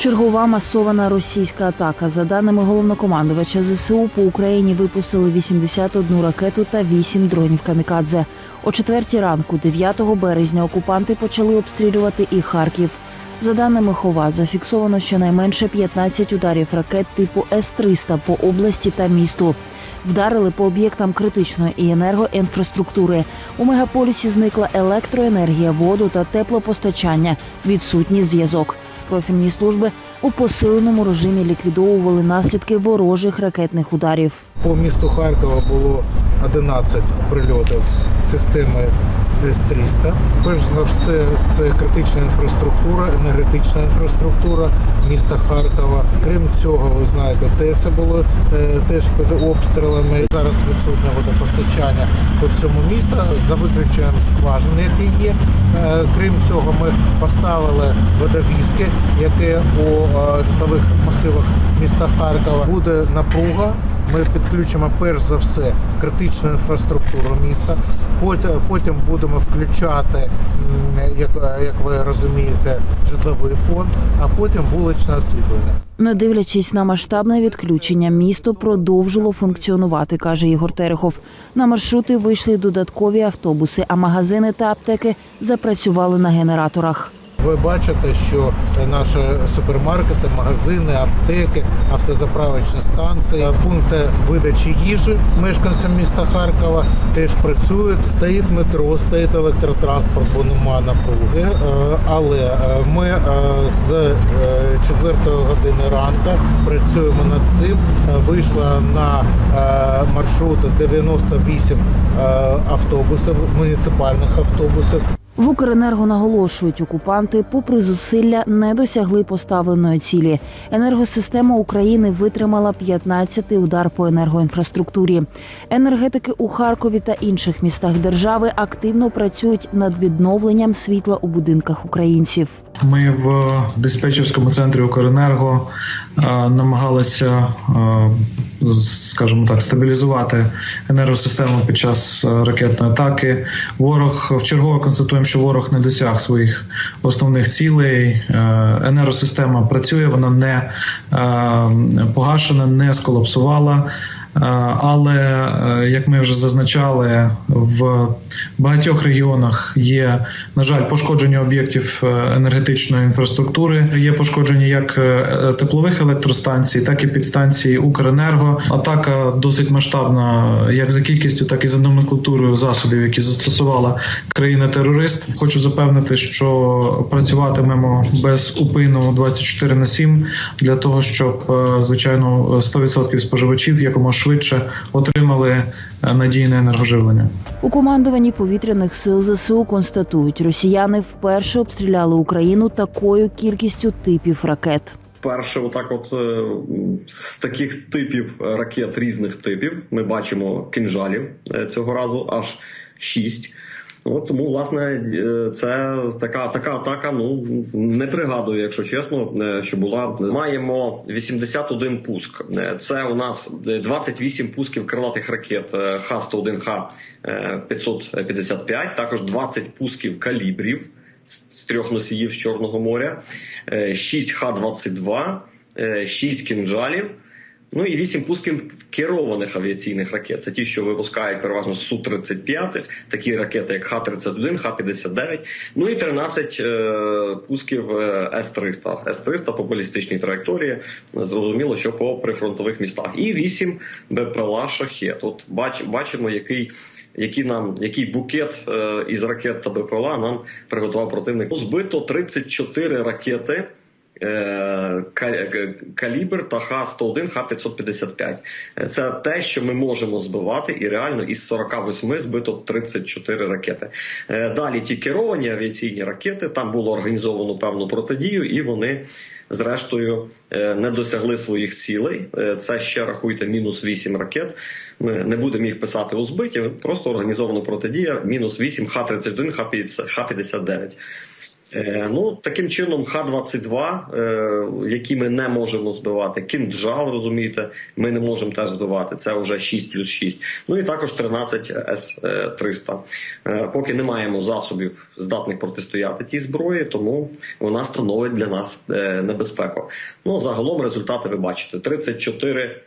Чергова масована російська атака. За даними головнокомандувача ЗСУ, по Україні випустили 81 ракету та 8 дронів камікадзе. О четвертій ранку, 9 березня, окупанти почали обстрілювати і Харків. За даними Хова, зафіксовано щонайменше 15 ударів ракет типу С-300 по області та місту. Вдарили по об'єктам критичної і енергоінфраструктури. У мегаполісі зникла електроенергія, воду та теплопостачання. Відсутній зв'язок. Профільні служби у посиленому режимі ліквідовували наслідки ворожих ракетних ударів. По місту Харкова було 11 прильотів системи С-300. Перш за все, це критична інфраструктура, енергетична інфраструктура міста Харкова. Крім цього, ви знаєте, ТЕЦи були е, теж під обстрілами. Зараз відсутнє водопостачання по всьому місту за виключенням скважин, які є. Е, Крім цього, ми поставили водовізки, яке у е, житлових масивах міста Харкова буде напруга. Ми підключимо перш за все критичну інфраструктуру міста. Потім, будемо включати, як, як ви розумієте, житловий фонд, а потім вуличне освітлення. Не дивлячись на масштабне відключення, місто продовжило функціонувати, каже Ігор Терехов. На маршрути вийшли додаткові автобуси, а магазини та аптеки запрацювали на генераторах. Ви бачите, що наші супермаркети, магазини, аптеки, автозаправочні станції, пункти видачі їжі мешканцям міста Харкова теж працюють. Стоїть метро, стоїть електротранспорт, бо немає напруги. Е, Але е, ми е, з 4 години ранку працюємо над цим. Вийшла на е, маршрут 98 е, автобусів, муніципальних автобусів. В Укренерго наголошують, окупанти, попри зусилля, не досягли поставленої цілі. Енергосистема України витримала 15-й удар по енергоінфраструктурі. Енергетики у Харкові та інших містах держави активно працюють над відновленням світла у будинках українців. Ми в диспетчерському центрі Укренерго е, намагалися, е, скажімо так, стабілізувати енергосистему під час е, ракетної атаки. Ворог вчергово констатуємо, що ворог не досяг своїх основних цілей. Енергосистема працює, вона не погашена, не сколапсувала. Е, Але е, як ми вже зазначали, в багатьох регіонах є, на жаль, пошкодження об'єктів е, енергетичної інфраструктури. Є пошкодження як теплових електростанцій, так і підстанцій Укренерго. Атака досить масштабна, як за кількістю, так і за номенклатурою засобів, які застосувала країна-терорист. Хочу запевнити, що працюватимемо без упину 24 на 7 для того, щоб звичайно 100% споживачів якомога швидше отримали е, надійне енергоживлення. У командуванні повітряних сил ЗСУ констатують, росіяни вперше обстріляли Україну такою кількістю типів ракет. Перше, отак, от е, з таких типів ракет різних типів, ми бачимо кинжалів е, цього разу аж шість. От тому, власне, е, це така така атака. Ну не пригадую, якщо чесно, е, що була. Маємо 81 пуск. Е, Це у нас 28 пусків крилатих ракет е, Х-101, Х-555, також 20 пусків калібрів з трьох носіїв з Чорного моря, 6 Х-22, 6 кінжалів. Ну і 8 пусків керованих авіаційних ракет. Це ті, що випускають переважно з Су-35, такі ракети, як Х-31, Х-59. Ну і 13 е, пусків е, С-300. С-300 по балістичній траєкторії. Зрозуміло, що по прифронтових містах. І 8 БПЛА шахет. От бач, бачимо, який. Який нам який букет е, із ракет та БПЛА нам приготував противник? Збито 34 ракети калібр та Х-101, Х-555. Е, Це те, що ми можемо збивати, і реально із 48 збито 34 ракети. Е, Далі ті керовані авіаційні ракети, там було організовано певну протидію, і вони. Зрештою е, не досягли своїх цілей. Е, Це ще рахуйте мінус 8 ракет. Ми не будемо їх писати у збиті, просто організовано протидія. Мінус 8 Х-31, Х-59. Е, Ну, таким чином, Х-22, е, які ми не можемо збивати, кінджал, розумієте, ми не можемо теж збивати. Це вже 6 плюс 6. Ну і також 13 С-300. Е, Поки не маємо засобів, здатних протистояти тій зброї, тому вона становить для нас небезпеку. Ну, загалом результати ви бачите: 34 е,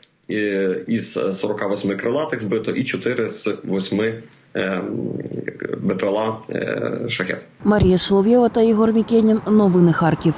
із 48 крилатих збито і 4 з 8 е, БПЛА е, шахет. Марія Солов'єва та Ігор Мікенін. Новини Харків.